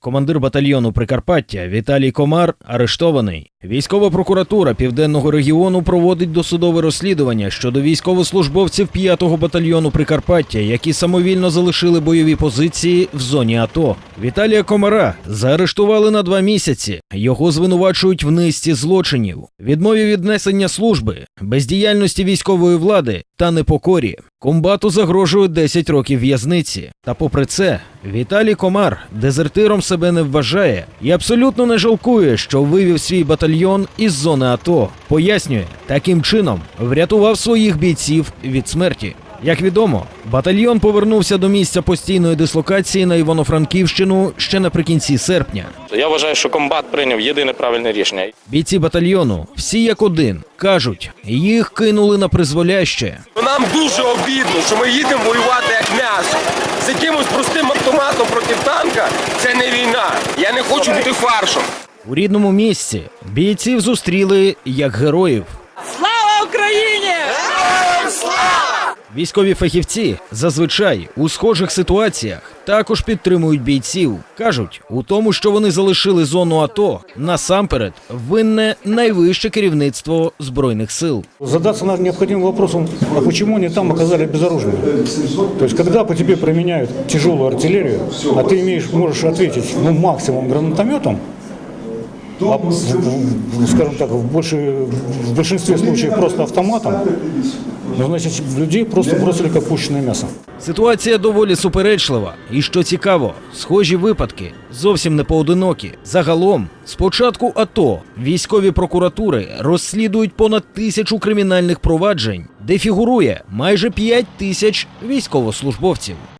Командир батальйону Прикарпаття Віталій Комар арештований. Військова прокуратура Південного регіону проводить досудове розслідування щодо військовослужбовців 5-го батальйону Прикарпаття, які самовільно залишили бойові позиції в зоні АТО. Віталія Комара заарештували на два місяці. Його звинувачують в низці злочинів, відмові від несення служби, бездіяльності військової влади та непокорі. Комбату загрожує 10 років в'язниці. Та попри це, Віталій Комар дезертиром себе не вважає і абсолютно не жалкує, що вивів свій батальйон із зони АТО. Пояснює, таким чином врятував своїх бійців від смерті. Як відомо, батальйон повернувся до місця постійної дислокації на Івано-Франківщину ще наприкінці серпня. Я вважаю, що комбат прийняв єдине правильне рішення. Бійці батальйону, всі як один, кажуть, їх кинули на призволяще. Нам дуже обідно, що ми їдемо воювати як м'ясо. З якимось простим автоматом проти танка це не війна. Я не хочу бути фаршем. У рідному місці бійців зустріли як героїв. Слава Україні! Військові фахівці зазвичай у схожих ситуаціях також підтримують бійців. кажуть, у тому, що вони залишили зону АТО, насамперед винне найвище керівництво збройних сил. Задаться надо необходимым вопросом, а почему они там оказались безоружными? То есть, когда по тебе применяют тяжелую артиллерию, а ты имеешь, можешь ответить ну, максимум гранатометом, а, в- в- скажем так, в, больше, в большинстве случаев просто автоматом, ну, значит, людей просто бросили как пущенное мясо. Ситуація доволі суперечлива, і що цікаво, схожі випадки зовсім не поодинокі. Загалом, з початку АТО військові прокуратури розслідують понад тисячу кримінальних проваджень, де фігурує майже 5 тисяч військовослужбовців.